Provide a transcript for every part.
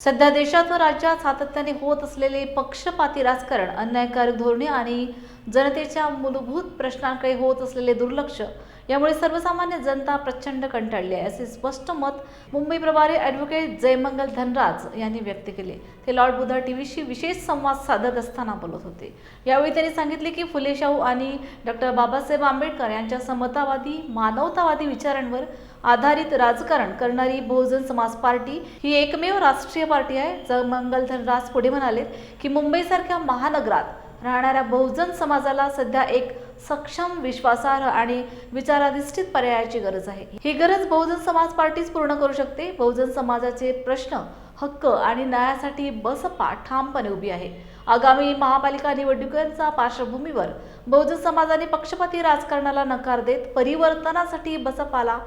सध्या देशात व राज्यात सातत्याने होत असलेले पक्षपाती राजकारण अन्यायकारक धोरणे आणि जनतेच्या मूलभूत प्रश्नांकडे होत असलेले दुर्लक्ष यामुळे सर्वसामान्य जनता प्रचंड कंटाळली आहे. असे स्पष्ट मत मुंबई प्रभारी ॲडव्होकेट जयमंगल धनराज यांनी व्यक्त केले. ते लॉर्ड बुधा टीव्हीशी विशेष संवाद साधत असताना बोलत होते. यावेळी त्यांनी सांगितले की फुले शाहू आणि डॉक्टर बाबासाहेब आंबेडकर यांच्या समतावादी मानवतावादी विचारांवर आधारित राजकारण करणारी बहुजन समाज पार्टी ही एकमेव राष्ट्रीय पार्टी आहे. जयमंगल धनराज पुढे म्हणाले की मुंबईसारख्या महानगरात राहणाऱ्या बहुजन समाजाला सध्या एक सक्षम विश्वासार्ह आणि विचाराधिष्ठित पर्यायाची गरज आहे. ही गरज बहुजन समाज पार्टीच पूर्ण करू शकते. बहुजन समाजाचे प्रश्न हक्क आणि न्यायासाठी बसपा ठामपणे उभी आहे. आगामी महापालिका निवडणुकांच्या पार्श्वभूमीवर बहुजन समाजाने पक्षपाती राजकारणाला नकार देत परिवर्तनासाठी बसपाला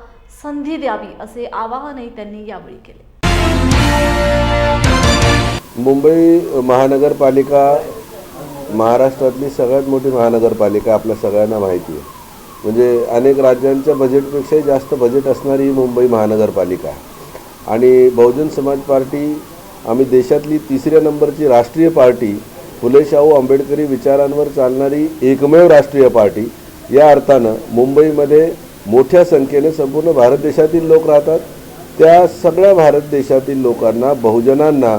संधी द्यावी असे आवाहनही त्यांनी यावेळी केले. मुंबई महानगरपालिका महाराष्ट्रातली सगळ्यात मोठी महानगरपालिका आपल्या सगळ्यांना माहिती आहे. म्हणजे अनेक राज्यांच्या बजेटपेक्षाही जास्त बजेट असणारी ही मुंबई महानगरपालिका आहे. आणि बहुजन समाज पार्टी आम्ही देशातली तिसऱ्या नंबरची राष्ट्रीय पार्टी फुले शाहू आंबेडकरी विचारांवर चालणारी एकमेव राष्ट्रीय पार्टी या अर्थानं मुंबईमध्ये मोठ्या संख्येने संपूर्ण भारत देशातील लोक राहतात. त्या सगळ्या भारत देशातील लोकांना बहुजनांना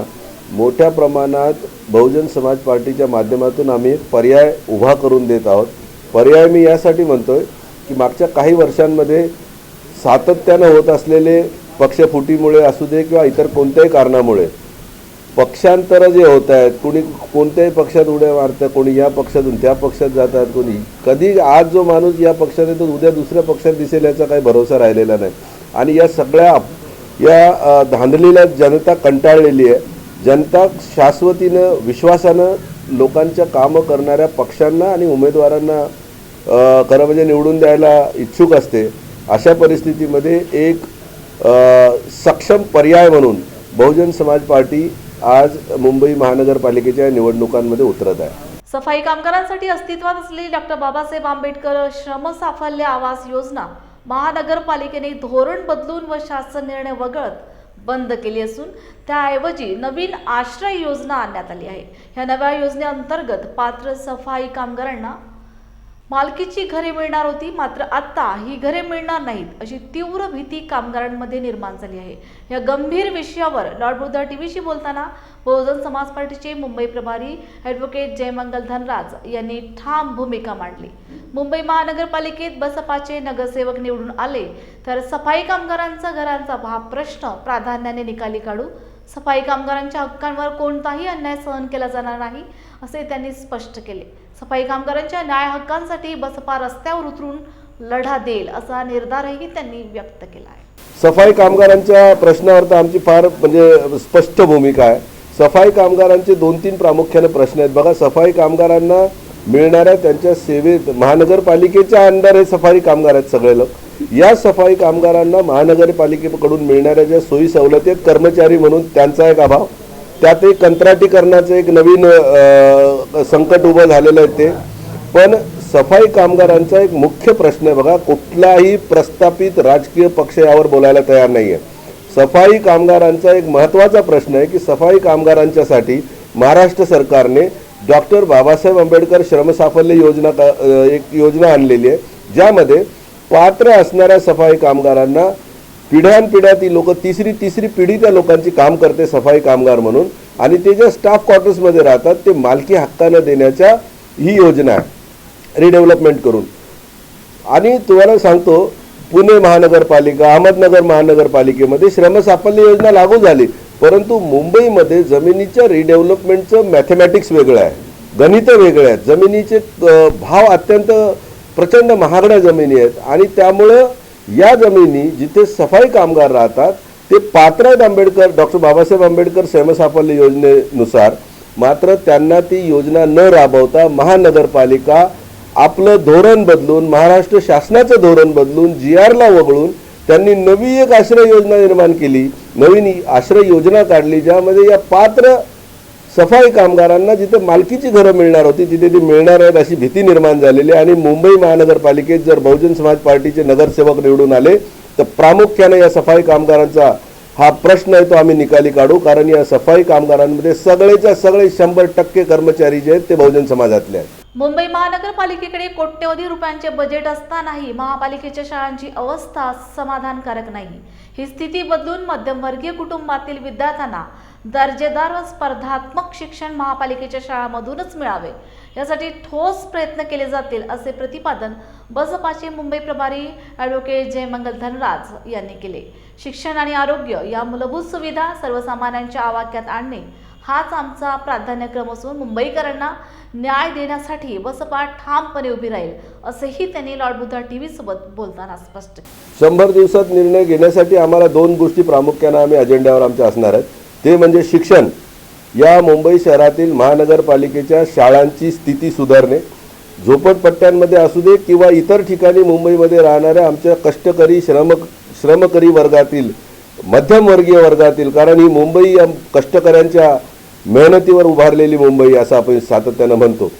मोठ्या प्रमाणात बहुजन समाज पार्टीच्या माध्यमातून आम्ही पर्याय उभा करून देत आहोत. पर्याय मी यासाठी म्हणतो आहे की मागच्या काही वर्षांमध्ये सातत्यानं होत असलेले पक्षफुटीमुळे असू दे किंवा इतर कोणत्याही कारणामुळे पक्षांतरं जे होत आहेत कोणी कोणत्याही पक्षात उड्या मारतं कोणी या पक्षातून त्या पक्षात जातात कोणी कधी आज जो माणूस या पक्षात येतो उद्या दुसऱ्या पक्षात दिसेल याचा काही भरोसा राहिलेला नाही. आणि या सगळ्या या अ, धांदलीला जनता कंटाळलेली आहे. जनता शाश्वतीनं विश्वासानं लोकांच्या कामं करणाऱ्या पक्षांना आणि उमेदवारांना खरं म्हणजे निवडून द्यायला इच्छुक असते अशा परिस्थितीमध्ये एक सक्षम पर्याय म्हणून बहुजन समाज पार्टी आज मुंबई महानगरपालिकेच्या निवडणुकांमध्ये उतरत आहे. सफाई कामगारांसाठी अस्तित्वात असलेली डॉक्टर बाबासाहेब आंबेडकर श्रम साफल्य आवास योजना महानगरपालिकेने धोरण बदलून व शासन निर्णय वगळत बंद केली असून त्याऐवजी नवीन आश्रय योजना आणण्यात आली आहे. या नव्या योजनेअंतर्गत पात्र सफाई कामगारांना मालकीची घरे मिळणार होती मात्र आत्ता ही घरे मिळणार नाहीत अशी तीव्र भीती कामगारांमध्ये निर्माण झाली आहे. या गंभीर विषयावर लॉर्ड बुद्धा टीव्हीशी बोलताना बहुजन समाज पार्टीचे मुंबई प्रभारी ॲडव्होकेट जयमंगल धनराज यांनी ठाम भूमिका मांडली. मुंबई महानगरपालिकेत बसपाचे नगरसेवक निवडून आले. तर सफाई कामगारांचा घरांचा हा प्रश्न प्राधान्याने निकाली काढू. सफाई कामगारांच्या हक्कांवर कोणताही अन्याय सहन केला जाणार नाही असे त्यांनी स्पष्ट केले. सफाई कामगारांच्या न्याय हक्कांसाठी बसपा रस्त्यावर उतरून लढा देईल असा निर्धारही त्यांनी व्यक्त केला आहे. सफाई कामगारांच्या प्रश्नावर तर आमची फार म्हणजे स्पष्ट भूमिका आहे. सफाई कामगारांचे दोन तीन प्रामुख्याने प्रश्न आहेत. बघा सफाई कामगारांना मिळणाऱ्या त्यांच्या सेवेत महानगरपालिकेच्या अंडर हे सफाई कामगार आहेत सगळे लोक. या सफाई कामगारांना महानगरपालिकेकडून मिळणाऱ्या ज्या सोयी सवलती आहेत कर्मचारी म्हणून त्यांचा एक अभाव. त्यात एक कंत्राटीकरणाचं एक नवीन संकट उभं झालेलं आहे ते. पण सफाई कामगारांचा एक मुख्य प्रश्न आहे बघा कुठलाही प्रस्थापित राजकीय पक्ष यावर बोलायला तयार नाही आहे सफाई कामगारांचा एक महत्त्वाचा प्रश्न आहे की सफाई कामगारांच्यासाठी महाराष्ट्र सरकारने डॉक्टर बाबासाहेब आंबेडकर श्रमसाफल्य योजना का- एक योजना आणलेली आहे. ज्यामध्ये पात्र असणाऱ्या सफाई कामगारांना पिढ्यानपिढ्या ती लोक तिसरी तिसरी पिढी त्या लोकांची काम करते सफाई कामगार म्हणून. आणि ते ज्या स्टाफ क्वार्टर्समध्ये राहतात ते मालकी हक्कानं देण्याच्या ही योजना आहे रिडेव्हलपमेंट करून. आणि तुम्हाला सांगतो पुणे महानगरपालिका अहमदनगर महानगरपालिकेमध्ये श्रमसाफल्य योजना लागू झाली. परंतु मुंबईमध्ये जमिनीच्या रिडेव्हलपमेंटचं मॅथमॅटिक्स वेगळं आहे. गणितं वेगळे आहेत. जमिनीचे भाव अत्यंत प्रचंड महागड्या जमिनी आहेत. आणि त्यामुळं या जमिनी जिथे सफाई कामगार राहतात ते पात्र आहेत आंबेडकर डॉक्टर बाबासाहेब आंबेडकर स्वयंसाफल्य योजनेनुसार. मात्र त्यांना ती योजना न राबवता महानगरपालिका आपलं धोरण बदलून महाराष्ट्र शासनाचं धोरण बदलून जी आरला वगळून त्यांनी नवी एक आश्रय योजना निर्माण केली. नवीन आश्रय योजना काढली ज्यामध्ये या पात्र सफाई कामगारांना जिथे मालकीची घरं मिळणार होती तिथे ती मिळणार आहेत अशी भीती निर्माण झालेली आणि मुंबई महानगरपालिकेत जर बहुजन समाज पार्टीचे नगरसेवक निवडून आले तर प्रामुख्याने या सफाई कामगारांचा हा प्रश्न आहे तो आम्ही निकाली काढू. कारण या सफाई कामगारांमध्ये सगळेच्या सगळे शंभर टक्के कर्मचारी जे आहेत ते बहुजन समाजातले आहेत. मुंबई महानगरपालिकेकडे कोट्यवधी रुपयांचे बजेट असतानाही महापालिकेच्या शाळांची अवस्था समाधानकारक नाही. ही स्थिती बदलून मध्यमवर्गीय कुटुंबातील विद्यार्थ्यांना दर्जेदार व स्पर्धात्मक शिक्षण महापालिकेच्या शाळांमधूनच मिळावे. यासाठी ठोस प्रयत्न केले जातील असे प्रतिपादन बसपाचे मुंबई प्रभारी ॲडव्होकेट जयमंगल धनराज यांनी केले. शिक्षण आणि आरोग्य या मूलभूत सुविधा सर्वसामान्यांच्या आवाक्यात आणणे हाच आमचा प्राधान्यक्रम असून मुंबईकरांना न्याय देण्यासाठी बसपा ठामपणे उभी राहील असेही त्यांनी लॉर्ड बुद्धा टी व्ही सोबत बोलताना स्पष्ट शंभर दिवसात निर्णय घेण्यासाठी आम्हाला दोन गोष्टी प्रामुख्यानं आम्ही अजेंड्यावर आमच्या असणार आहेत. ते म्हणजे शिक्षण. या मुंबई शहरातील महानगरपालिकेच्या शाळांची स्थिती सुधारणे झोपडपट्ट्यांमध्ये असू दे किंवा इतर ठिकाणी मुंबईमध्ये राहणाऱ्या आमच्या कष्टकरी श्रम श्रमकरी वर्गातील मध्यमवर्गीय वर्गातील कारण ही मुंबई या कष्टकऱ्यांच्या मेहनतीवर उभारलेली मुंबई असं आपण सातत्यानं म्हणतो.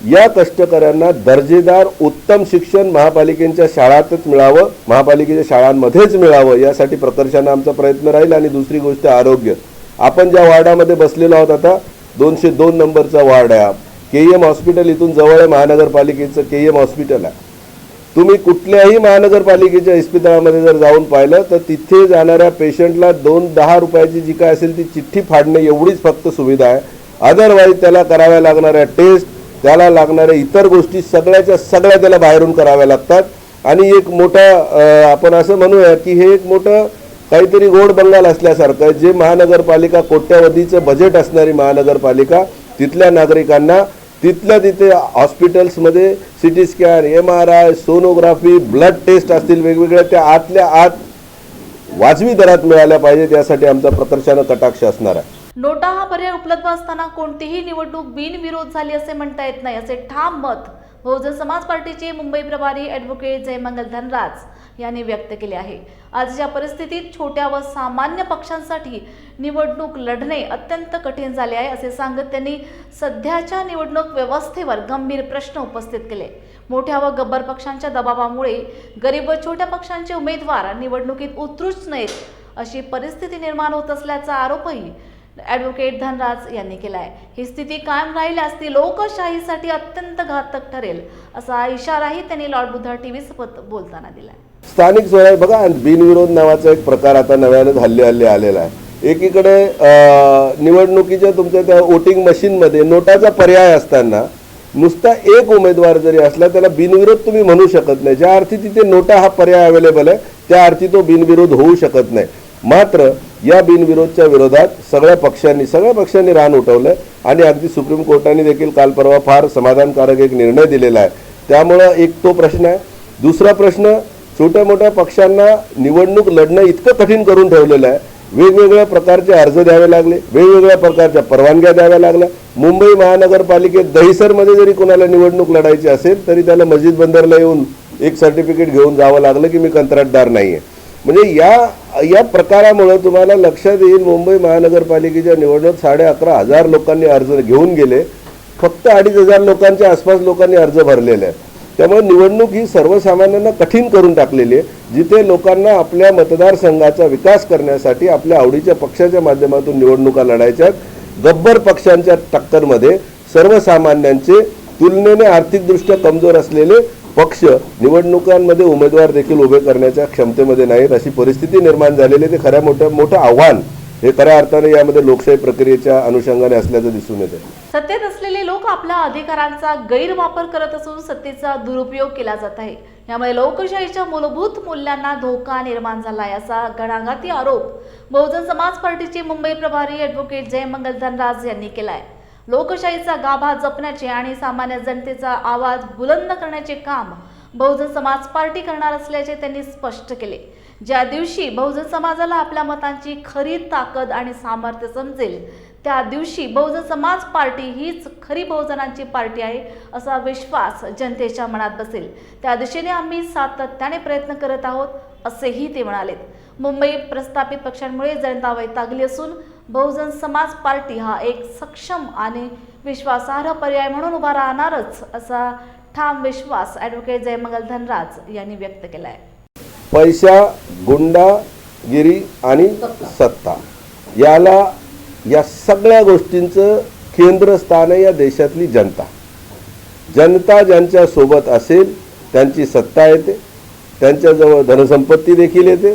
या कष्टकऱ्यांना दर्जेदार उत्तम शिक्षण महापालिकेच्या शाळातच मिळावं महापालिकेच्या शाळांमध्येच मिळावं यासाठी प्रकर्षानं आमचा प्रयत्न राहील आणि दुसरी गोष्ट आरोग्य. आपण ज्या वार्डामध्ये बसलेलो आहोत आता दोनशे दोन नंबरचा वार्ड आहे के एम हॉस्पिटल इथून जवळ आहे महानगरपालिकेचं के एम हॉस्पिटल आहे. तुम्ही कुठल्याही महानगरपालिकेच्या इस्पितळामध्ये जर जाऊन पाहिलं तर तिथे जाणाऱ्या पेशंटला दोन दहा रुपयाची जी काय असेल ती चिठ्ठी फाडणे एवढीच फक्त सुविधा आहे. अदरवाईज त्याला कराव्या लागणाऱ्या टेस्ट त्याला लागणाऱ्या इतर गोष्टी सगळ्याच्या सगळ्या त्याला बाहेरून कराव्या लागतात. आणि एक मोठा आपण असं म्हणूया की हे एक मोठं काहीतरी गोड बंगाल असल्यासारखं जे महानगरपालिका कोट्यावधीचं बजेट असणारी महानगरपालिका तिथल्या नागरिकांना तिथल्या तिथे हॉस्पिटल्समध्ये CT scan M R I sonography blood test असतील वेगवेगळ्या त्या आतल्या आत वाजवी दरात मिळाल्या पाहिजेत यासाठी आमचा प्रकर्षानं कटाक्ष असणार आहे. नोटा हा पर्याय उपलब्ध असताना कोणतीही निवडणूक बिनविरोध झाली असे म्हणता येत नाही असे ठाम मत बहुजन समाज पार्टीचे मुंबई प्रभारी ॲडव्होकेट जयमंगल धनराज. यांनी व्यक्त केले आहे. आजच्या परिस्थितीत छोट्या व सामान्य पक्षांसाठी निवडणूक लढणे अत्यंत कठीण झाले आहे असे सांगत त्यांनी सध्याच्या निवडणूक व्यवस्थेवर गंभीर प्रश्न उपस्थित केले. मोठ्या व गब्बर पक्षांच्या दबावामुळे गरीब व छोट्या पक्षांचे उमेदवार निवडणुकीत उतरूच नयेत अशी परिस्थिती निर्माण होत असल्याचा आरोपही ॲडव्होकेट धनराज यांनी केला आहे ही स्थिती कायम राहिल्यास ती लोकशाहीसाठी अत्यंत घातक ठरेल असा इशाराही त्यांनी लॉर्ड बुद्धा टी व्हीसोबत बोलताना दिला आहे स्थानिक स्वराज्य बघा बिनविरोध नावाचा एक प्रकार आता नव्यानं हल्ले हल्ले आलेला आहे. एकीकडे निवडणुकीच्या तुमच्या त्या वोटिंग मशीनमध्ये नोटाचा पर्याय असताना नुसता एक उमेदवार जरी असला त्याला बिनविरोध तुम्ही म्हणू शकत नाही. ज्या अर्थी तिथे नोटा हा पर्याय अवेलेबल आहे त्या अर्थी तो बिनविरोध होऊ शकत नाही. मात्र या बिनविरोधच्या विरोधात सगळ्या पक्षांनी सगळ्या पक्षांनी रान उठवलं आणि अगदी सुप्रीम कोर्टाने देखील काल परवा फार समाधानकारक एक निर्णय दिलेला आहे. त्यामुळं एक तो प्रश्न आहे. दुसरा प्रश्न छोट्या मोठ्या पक्षांना निवडणूक लढणं इतकं कठीण करून ठेवलेलं आहे. वेगवेगळ्या प्रकारचे अर्ज द्यावे लागले वेगवेगळ्या प्रकारच्या परवानग्या द्याव्या लागल्या. मुंबई महानगरपालिकेत दहिसरमध्ये जरी कोणाला निवडणूक लढायची असेल तरी त्याला मस्जिद बंदरला येऊन एक सर्टिफिकेट घेऊन जावं लागलं की मी कंत्राटदार नाही आहे म्हणजे या या प्रकारामुळं तुम्हाला लक्षात येईल मुंबई महानगरपालिकेच्या निवडणूक साडे अकरा हजार लोकांनी अर्ज घेऊन गेले. फक्त अडीच हजार लोकांच्या आसपास लोकांनी अर्ज भरलेले आहेत. त्यामुळे निवडणूक ही सर्वसामान्यांना कठीण करून टाकलेली आहे जिथे लोकांना आपल्या मतदारसंघाचा विकास करण्यासाठी आपल्या आवडीच्या पक्षाच्या माध्यमातून निवडणुका लढायच्या गब्बर पक्षांच्या टक्करमध्ये सर्वसामान्यांचे तुलनेने आर्थिकदृष्ट्या कमजोर असलेले पक्ष निवडणुकांमध्ये उमेदवार देखील उभे करण्याच्या क्षमतेमध्ये नाहीत. अशी परिस्थिती निर्माण झालेली आहे. ते खऱ्या मोठं मोठं आव्हान हे खऱ्या अर्थाने यामध्ये लोकशाही प्रक्रियेच्या अनुषंगाने असल्याचं दिसून येतं सत्तेत असलेले लोक आपल्या अधिकारांचा गैरवापर करत असून सत्तेचा दुरुपयोग केला जात आहे. यामुळे लोकशाहीच्या मूलभूत मूल्यांना धोका निर्माण झाला आहे असा घणाघाती आरोप बहुजन समाज पार्टीचे मुंबई प्रभारी ॲडव्होकेट जयमंगल धनराज यांनी केला आहे लोकशाहीचा गाभा जपण्याचे आणि सामान्य जनतेचा आवाज बुलंद करण्याचे काम बहुजन समाज पार्टी करणार असल्याचे त्यांनी स्पष्ट केले. ज्या दिवशी बहुजन समाजाला आपल्या मतांची खरी ताकद आणि सामर्थ्य समजेल त्या दिवशी बहुजन समाज पार्टी हीच खरी बहुजनांची पार्टी आहे असा विश्वास जनतेच्या मनात बसेल. त्या दिशेने आम्ही सातत्याने प्रयत्न करत आहोत असेही ते म्हणालेत. मुंबई प्रस्थापित पक्षांमुळे जनता वैतागली असून बहुजन समाज पार्टी हा एक सक्षम आणि विश्वासार्ह पर्याय म्हणून उभा राहणारच असा ठाम विश्वास ॲडव्होकेट जयमंगल धनराज यांनी व्यक्त केला आहे पैसा गुंडागिरी आणि सत्ता याला या सगळ्या गोष्टींचं केंद्रस्थान आहे या देशातली जनता. जनता ज्यांच्या सोबत असेल त्यांची सत्ता येते. त्यांच्याजवळ धनसंपत्ती देखील येते.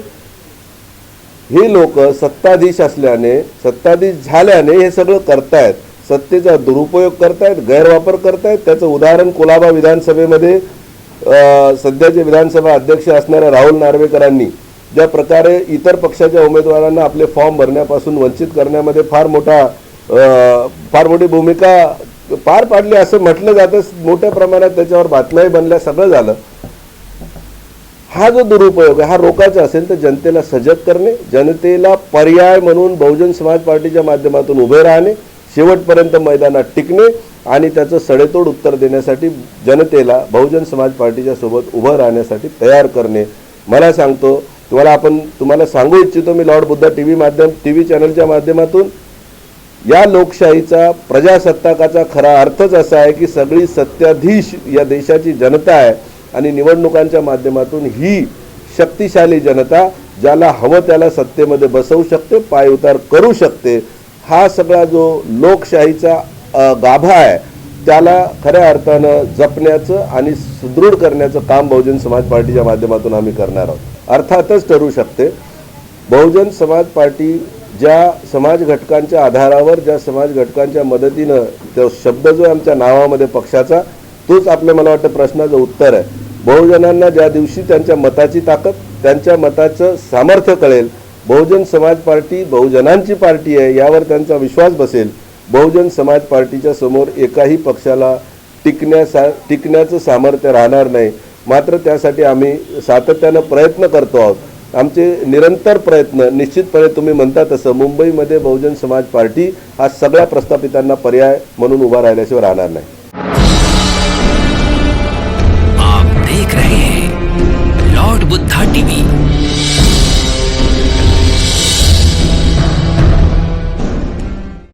हे लोक सत्ताधीश असल्याने सत्ताधीश झाल्याने हे सगळं करतायत. सत्तेचा दुरुपयोग करतायत गैरवापर करतायत. त्याचं उदाहरण कोलाबा विधानसभेमध्ये सध्याचे विधानसभा अध्यक्ष असणाऱ्या राहुल नार्वेकरांनी ज्या प्रकारे इतर पक्षाच्या उमेदवारांना आपले फॉर्म भरण्यापासून वंचित करण्यामध्ये फार मोठा फार मोठी भूमिका पार पाडली असं म्हटलं जातं. मोठ्या प्रमाणात त्याच्यावर बातम्याही बनल्या. सगळं झालं. हा जो दुरुपयोग आहे हा रोखायचा असेल तर जनतेला सजग करणे जनतेला पर्याय म्हणून बहुजन समाज पार्टीच्या माध्यमातून उभे राहणे शेवटपर्यंत मैदानात टिकणे आणि त्याचं सडेतोड उत्तर देण्यासाठी जनतेला बहुजन समाज पार्टीच्या सोबत उभं राहण्यासाठी तयार करणे. मला सांगतो तुम्हाला आपण तुम्हाला सांगू इच्छितो मी लॉर्ड बुद्धा टी व्ही माध्यम टी व्ही चॅनलच्या माध्यमातून. या लोकशाहीचा प्रजासत्ताकाचा खरा अर्थच असा आहे की सगळी सत्याधीश या देशाची जनता आहे आणि निवडणुकांच्या माध्यमातून ही शक्तिशाली जनता ज्याला हवं त्याला सत्तेमध्ये बसवू शकते पायउतार करू शकते हा सगळा जो लोकशाहीचा गाभा आहे त्याला खऱ्या अर्थानं जपण्याचं आणि सुदृढ करण्याचं काम बहुजन समाज पार्टीच्या माध्यमातून आम्ही करणार आहोत. अर्थातच ठरू शकते. बहुजन समाज पार्टी ज्या समाज घटकांच्या आधारावर ज्या समाज घटकांच्या मदतीनं तो शब्द जो आमच्या नावामध्ये पक्षाचा तोच आपल्या मला वाटतं प्रश्नाचं उत्तर आहे. बहुजनांना ज्या दिवशी त्यांच्या मताची ताकद त्यांच्या मताचं सामर्थ्य कळेल बहुजन समाज पार्टी बहुजनांची पार्टी आहे यावर त्यांचा विश्वास बसेल बहुजन समाज पार्टीच्या समोर एकाही पक्षाला टिकण्यासा टिकण्याचं सामर्थ्य राहणार नाही. मात्र त्यासाठी आम्ही सातत्यानं प्रयत्न करतो आहोत. आमचे निरंतर प्रयत्न निश्चितपणे तुम्ही म्हणता तसं मुंबईमध्ये बहुजन समाज पार्टी हा सगळ्या प्रस्थापितांना पर्याय म्हणून उभा राहिल्याशिवाय राहणार नाही.